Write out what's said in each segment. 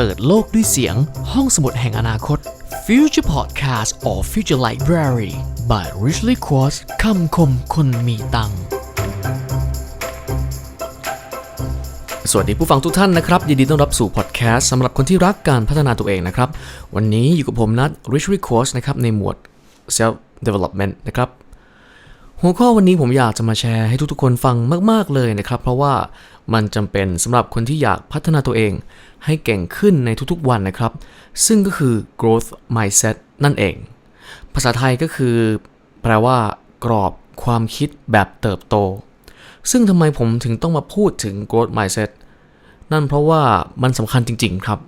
เปิดโลกด้วยเสียง ห้องสมุดแห่งอนาคต Future Podcast or Future Library by Richly Quartz คำคมคนมีตังค์สวัสดีผู้ฟังทุกท่านนะครับ ยินดีต้อนรับสู่พอดแคสต์สำหรับคนที่รักการพัฒนาตัวเองนะครับ วันนี้อยู่กับผมนัท Richly Quartz นะครับ ในหมวด Self Development นะครับ หัวข้อวันนี้ผมอยากจะมาแชร์ให้ทุกๆคนฟังมาก ๆ เลยนะครับ เพราะว่ามันจำเป็นสำหรับคนที่อยากพัฒนาตัวเอง ให้เก่งขึ้นในทุกๆวันนะครับ ซึ่งก็คือ growth mindset นั่นเอง ภาษาไทยก็คือ แปลว่า กรอบความคิดแบบเติบโต ซึ่งทำไมผมถึงต้องมาพูดถึง growth mindset นั่นเพราะว่ามันสำคัญจริง ๆ ครับ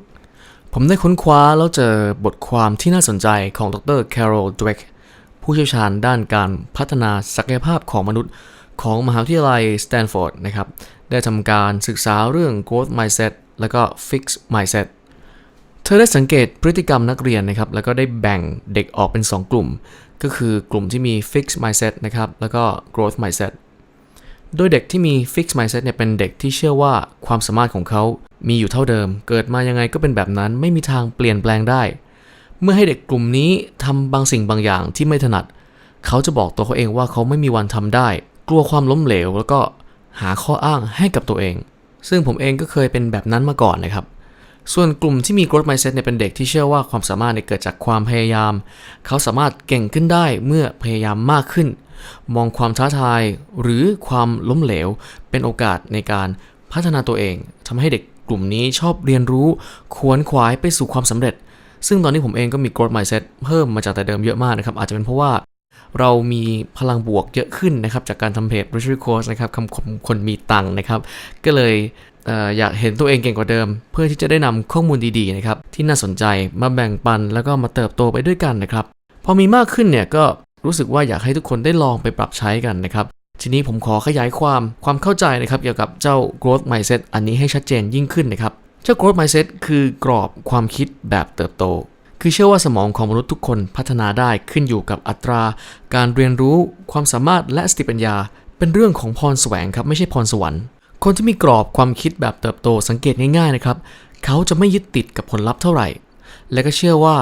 ผมได้ค้นคว้าแล้วเจอบทความที่น่าสนใจของดร Carol Dweck ผู้เชี่ยวชาญด้านการพัฒนาศักยภาพของมนุษย์ของมหาวิทยาลัยสแตนฟอร์ดนะครับ ได้ทำการศึกษาเรื่อง growth mindset แล้วก็ fixed mindset เธอได้สังเกตพฤติกรรมนักเรียนนะครับ แล้วก็ได้แบ่งเด็กออกเป็น 2 กลุ่ม ก็คือกลุ่มที่มี fixed mindset นะครับ แล้วก็ growth mindset โดยเด็กที่มี fixed mindset เนี่ยเป็นเด็กที่เชื่อว่าความสามารถของเขา มีอยู่เท่าเดิม เกิดมายังไงก็เป็นแบบนั้น ไม่มีทางเปลี่ยนแปลงได้ เมื่อให้เด็กกลุ่มนี้ทำบางสิ่งบางอย่างที่ไม่ถนัด เขาจะบอกตัวเขาเองว่าเขาไม่มีวันทำได้ กลัวความล้มเหลว แล้วก็หาข้ออ้างให้กับตัวเอง ซึ่งผมเองก็เคยเป็นแบบนั้นมาก่อนนะครับ ส่วนกลุ่มที่มี growth mindset เนี่ยเป็นเด็กที่เชื่อว่าความสามารถเนี่ยเกิดจากความพยายาม เขาสามารถเก่งขึ้นได้เมื่อพยายามมากขึ้น มองความท้าทาย หรือความล้มเหลว เป็นโอกาสในการพัฒนาตัวเองทำให้เด็กกลุ่มนี้ชอบเรียนรู้ขวนขวายไปสู่ความสำเร็จ ซึ่งตอนนี้ผมเองก็มี growth mindset เพิ่มมาจากแต่เดิมเยอะมากนะครับ อาจจะเป็นเพราะว่าเรามีพลังบวกเยอะขึ้นนะครับ จากการทำเพจ r i c h r y Course นะครับคำคมคนมีตังค์นะครับ ก็เลยอออยากเห็นตัวเองเก่งกว่าเดิม เพื่อที่จะได้นำข้อมูลดีๆนะครับที่น่าสนใจมาแบ่งปันแล้วก็มาเติบโตไปด้วยกันนะครับพอมีมากขึ้นเนี่ยก็รู้สึกว่าอยากให้ทุกคนได้ลองไปปรับใช้กันนะครับทีนี้ผมขอขยายความความเข้าใจนะครับเกี่ยวกับเจ้า growth mindset อันนี้ให้ชัดเจนยิ่งขึ้นนะครับ เจ้า growth mindset คือกรอบความคิดแบบเติบโต คือเชื่อว่าสมองของมนุษย์ทุกคนพัฒนาได้ขึ้นอยู่กับอัตรา การเรียนรู้ ความสามารถและสติปัญญา เป็นเรื่องของพรแสวงครับไม่ใช่พรสวรรค์ คนที่มีกรอบความคิดแบบเติบโตสังเกตง่ายๆนะครับ เขาจะไม่ยึดติดกับผลลัพธ์เท่าไหร่ และก็เชื่อว่า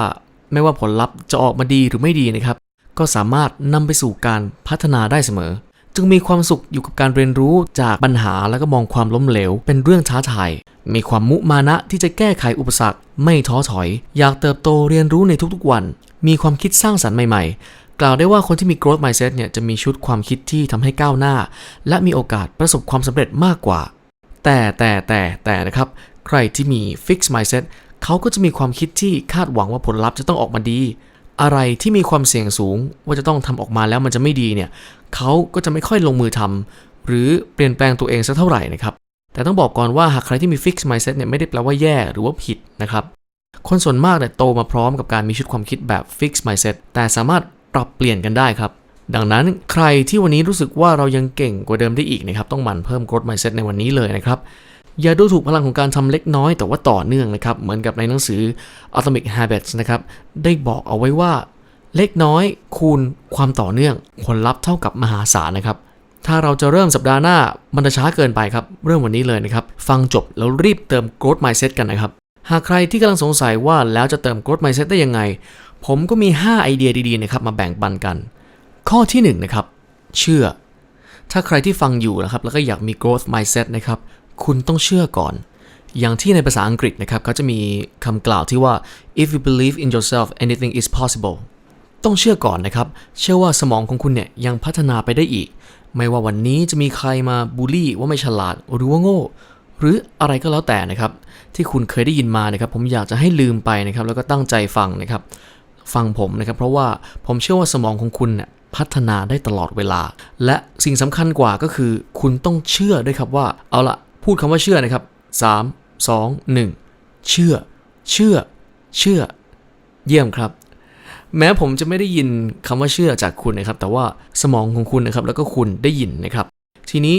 ไม่ว่าผลลัพธ์จะออกมาดีหรือไม่ดีนะครับ ก็สามารถนำไปสู่การพัฒนาได้เสมอ จึงมีความสุขอยู่กับการเรียนรู้จากปัญหาแล้วก็มองความล้มเหลว เป็นเรื่องท้าทาย มีความมุมานะที่จะแก้ไขอุปสรรค ไม่ท้อถอย อยากเติบโตเรียนรู้ในทุกๆวัน มีความคิดสร้างสรรค์ใหม่ๆ กล่าวได้ว่าคนที่มี growth mindset เนี่ยจะมีชุดความคิดที่ทำให้ก้าวหน้า และมีโอกาสประสบความสำเร็จมากกว่า แต่แต่แต่แต่นะครับ ใครที่มี fixed mindset เขาก็จะมีความคิดที่คาดหวังว่าผลลัพธ์จะต้องออกมาดี อะไรที่มีความเสี่ยงสูงว่าจะต้องทำออกมาแล้วมันจะไม่ดีเนี่ยเขาก็จะไม่ค่อยลงมือทำหรือเปลี่ยนแปลงตัวเองสักเท่าไหร่นะครับแต่ต้องบอกก่อนว่าหากใครที่มี fixed mindset เนี่ยไม่ได้แปลว่าแย่หรือว่าผิดนะครับคนส่วนมากเนี่ยโตมาพร้อมกับการมีชุดความคิดแบบ fixed mindset แต่สามารถปรับเปลี่ยนกันได้ครับ ดังนั้นใครที่วันนี้รู้สึกว่าเรายังเก่งกว่าเดิมได้อีกนะครับต้องหมั่นเพิ่ม growth mindset ในวันนี้เลยนะครับ อย่าดูถูกพลังของการทำเล็กน้อยแต่ว่าต่อเนื่องนะครับ เหมือนกับในหนังสือ Atomic Habits นะครับ ได้บอกเอาไว้ว่า เล็กน้อยคูณความต่อเนื่องผลลัพธ์เท่ากับมหาศาลนะครับ ถ้าเราจะเริ่มสัปดาห์หน้ามันจะช้าเกินไปครับ เริ่มวันนี้เลยนะครับ ฟังจบแล้วรีบเติม growth mindset กันนะครับ หากใครที่กำลังสงสัยว่าแล้วจะเติม growth mindset ได้ยังไง ผมก็มี 5 ไอเดียดีๆนะครับมาแบ่งปันกัน ข้อที่1นะครับเชื่อถ้าใครที่ฟังอยู่นะครับแล้วก็อยากมี growth mindset นะครับ คุณต้องเชื่อก่อน อย่างที่ในภาษาอังกฤษนะครับเขาจะมีคำกล่าวที่ว่า if you believe in yourself anything is possible ต้องเชื่อก่อนนะครับ เชื่อว่าสมองของคุณเนี่ยยังพัฒนาไปได้อีก ไม่ว่าวันนี้จะมีใครมาบูลลี่ว่าไม่ฉลาดหรือว่าโง่ หรืออะไรก็แล้วแต่นะครับ ที่คุณเคยได้ยินมานะครับ ผมอยากจะให้ลืมไปนะครับ แล้วก็ตั้งใจฟังนะครับ ฟังผมนะครับ เพราะว่าผมเชื่อว่าสมองของคุณเนี่ยพัฒนาได้ตลอดเวลา และสิ่งสำคัญกว่าก็คือ คุณต้องเชื่อด้วยครับว่า เอาละ พูดคำว่าเชื่อนะครับ 3 2 1 เชื่อ เชื่อ เชื่อ เยี่ยมครับ แม้ผมจะไม่ได้ยินคำว่าเชื่อจากคุณนะครับ แต่ว่าสมองของคุณนะครับ แล้วก็คุณได้ยินนะครับ ทีนี้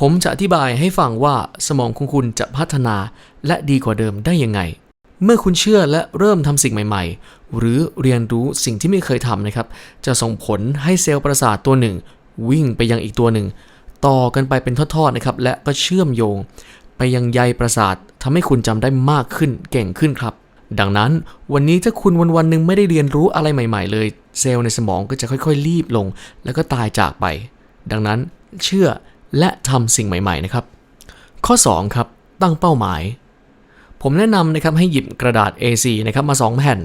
ผมจะอธิบายให้ฟังว่าสมองของคุณจะพัฒนาและดีกว่าเดิมได้ยังไง เมื่อคุณเชื่อและเริ่มทำสิ่งใหม่ ๆ หรือเรียนรู้สิ่งที่ไม่เคยทำนะครับ จะส่งผลให้เซลล์ประสาทตัวหนึ่ง วิ่งไปยังอีกตัวหนึ่ง ต่อกันไปเป็นทอดๆนะครับและก็เชื่อมโยง ไปยังใยประสาททำให้คุณจำได้มากขึ้นเก่งขึ้นครับ ดังนั้นวันนี้ถ้าคุณวันวันหนึ่งไม่ได้เรียนรู้อะไรใหม่ ๆ เลย เซลล์ในสมองก็จะค่อยๆ รีบลง แล้วก็ตายจากไป ดังนั้นเชื่อและทำสิ่งใหม่ ๆ นะครับ ข้อ 2 ครับ ตั้งเป้าหมาย ผมแนะนำนะครับให้หยิบกระดาษ A4 นะครับมา 2 แผ่น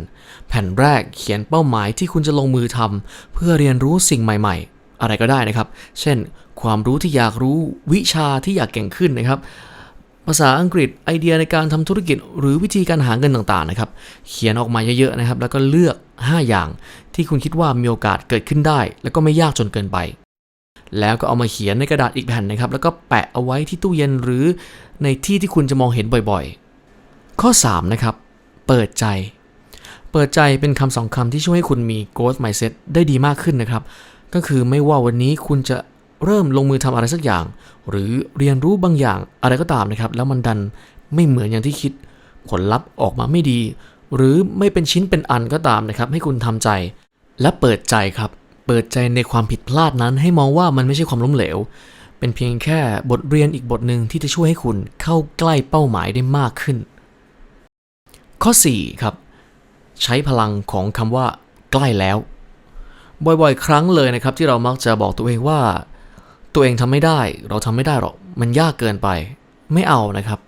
แผ่นแรกเขียนเป้าหมายที่คุณจะลงมือทำเพื่อเรียนรู้สิ่งใหม่ ๆ อะไรก็ได้นะครับ เช่น ความรู้ที่อยากรู้วิชาที่อยากเก่งขึ้นนะครับ ภาษาอังกฤษไอเดียในการทำธุรกิจ หรือวิธีการหาเงินต่างๆนะครับ เขียนออกมาเยอะๆนะครับ แล้วก็เลือก 5 อย่าง ที่คุณคิดว่ามีโอกาสเกิดขึ้นได้ แล้วก็ไม่ยากจนเกินไป แล้วก็เอามาเขียนในกระดาษอีกแผ่นนะครับ แล้วก็แปะเอาไว้ที่ตู้เย็นหรือในที่ที่คุณจะมองเห็นบ่อยๆ ข้อ 3 นะครับ เปิดใจ เปิดใจเป็นคำสองคำที่ช่วยให้คุณมี growth mindset ได้ดีมากขึ้นนะครับ ก็คือไม่ว่าวันนี้คุณจะเริ่มลงมือทำอะไรสักอย่าง หรือเรียนรู้บางอย่างอะไรก็ตามนะครับ แล้วมันดันไม่เหมือนอย่างที่คิด ผลลัพธ์ออกมาไม่ดี หรือไม่เป็นชิ้นเป็นอันก็ตามนะครับ ให้คุณทำใจ และเปิดใจครับ เปิดใจในความผิดพลาดนั้นให้มองว่ามันไม่ใช่ความล้มเหลว เป็นเพียงแค่บทเรียนอีกบทหนึ่งที่จะช่วยให้คุณเข้าใกล้เป้าหมายได้มากขึ้น ข้อ 4 ครับ ใช้พลังของคำว่า ใกล้แล้ว บ่อยๆ ครั้งเลยนะครับที่เรามักจะบอกตัวเองว่า ตัวเองทำไม่ได้ เราทำไม่ได้หรอกมันยากเกินไป ไม่เอานะครับ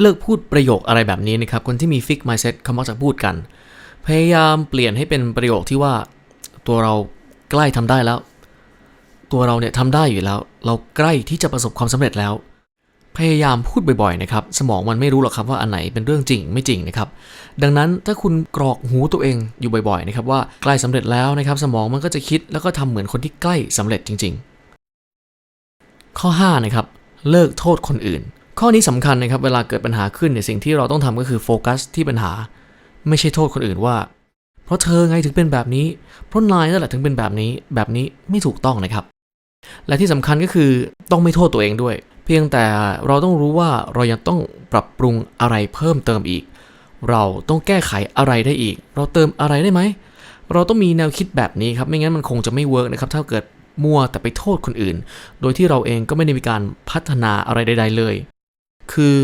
เลิกพูดประโยคอะไรแบบนี้นะครับ คนที่มี fix mindset เขามักจะพูดกัน พยายามเปลี่ยนให้เป็นประโยคที่ว่า ตัวเราใกล้ทำได้แล้ว ตัวเราเนี่ยทำได้อยู่แล้ว เราใกล้ที่จะประสบความสำเร็จแล้ว พยายามพูดบ่อยๆนะครับสมองมันไม่รู้หรอกครับว่าอันไหนเป็นเรื่องจริงไม่จริงนะครับดังนั้นถ้าคุณกรอกหูตัวเองอยู่บ่อยๆนะครับว่าใกล้สำเร็จแล้วนะครับสมองมันก็จะคิดแล้วก็ทำเหมือนคนที่ใกล้สำเร็จจริง ๆ ข้อ5นะครับเลิกโทษคนอื่น ข้อนี้สำคัญนะครับเวลาเกิดปัญหาขึ้นเนี่ยสิ่งที่เราต้องทำก็คือโฟกัสที่ปัญหา ไม่ใช่โทษคนอื่นว่า เพราะเธอไงถึงเป็นแบบนี้ เพราะนายนั่นแหละถึงเป็นแบบนี้แบบนี้ไม่ถูกต้องนะครับและที่สำคัญก็คือต้องไม่โทษตัวเองด้วย พียงแต่เราต้องรู้ว่าเรายังต้องปรับปรุงอะไรเพิ่มเติมอีก เราต้องแก้ไขอะไรได้อีก เราเติมอะไรได้ไหม เราต้องมีแนวคิดแบบนี้ครับ ไม่งั้นมันคงจะไม่เวิร์กนะครับ ถ้าเกิดมัวแต่ไปโทษคนอื่น โดยที่เราเองก็ไม่ได้มีการพัฒนาอะไรใด ๆ เลย คือ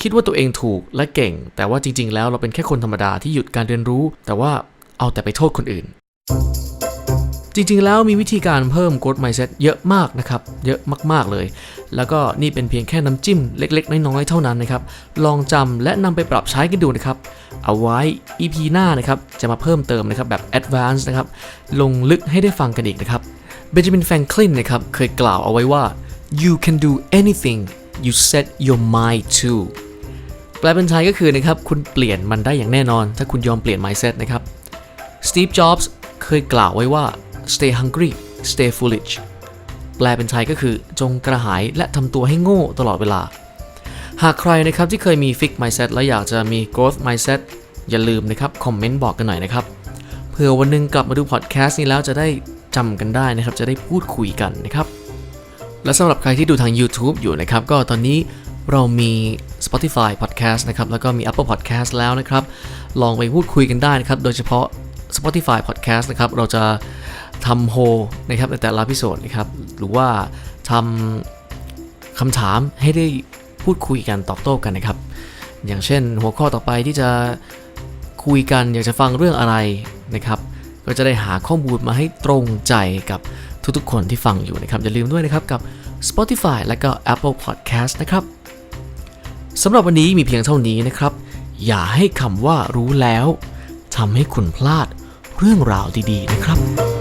คิดว่าตัวเองถูกและเก่ง แต่ว่าจริง ๆ แล้วเราเป็นแค่คนธรรมดาที่หยุดการเรียนรู้ แต่ว่าเอาแต่ไปโทษคนอื่น จริงๆ แล้วมีวิธีการเพิ่ม growth mindset เยอะมากนะครับ เยอะมากๆเลย แล้วก็นี่เป็นเพียงแค่น้ำจิ้มเล็ก ๆ น้อยๆ เท่านั้นนะครับ ลองจำและนำไปปรับใช้กันดูนะครับ เอาไว้ EP หน้านะครับ จะมาเพิ่มเติมนะครับแบบ advanced นะครับ ลงลึกให้ได้ฟังกันอีกนะครับ เบนจามินแฟรงคลินนะครับ เคยกล่าวเอาไว้ว่า you can do anything you set your mind to แปลเป็นไทยก็คือนะครับ คุณเปลี่ยนมันได้อย่างแน่นอน ถ้าคุณยอมเปลี่ยน mindset นะครับ Steve Jobs เคยกล่าวไว้ว่า stay hungry stay foolish แปลเป็นไทยก็คือจงกระหายและทำตัวให้โง่ตลอดเวลา หากใครนะครับที่เคยมี fix mindset และอยากจะมี growth mindset อย่าลืมนะครับคอมเมนต์บอกกันหน่อยนะครับเผื่อวันหนึงกลับมาดูพอดแคสต์นี้แล้วจะได้จำกันได้นะครับ จะได้พูดคุยกันนะครับ และสำหรับใครที่ดูทาง YouTube อยู่นะครับ ก็ตอนนี้เรามี Spotify Podcast นะครับ แล้วก็มี Apple Podcast แล้วนะครับ ลองไปพูดคุยกันได้นะครับ โดยเฉพาะ Spotify Podcast นะครับ เราจะ ทำโฮนะครับในแต่ละพิโซดนะครับหรือว่าทำคำถามให้ได้พูดคุยกันตอบโต้กันนะครับ อย่างเช่น หัวข้อต่อไปที่จะคุยกันอยากจะฟังเรื่องอะไรนะครับ ก็จะได้หาข้อมูลมาให้ตรงใจกับทุกๆคนที่ฟังอยู่นะครับ อย่าลืมด้วยนะครับกับ Spotify และก็ Apple Podcast นะครับสำหรับวันนี้มีเพียงเท่านี้นะครับ อย่าให้คำว่ารู้แล้วทำให้คุณพลาดเรื่องราวดีๆนะครับ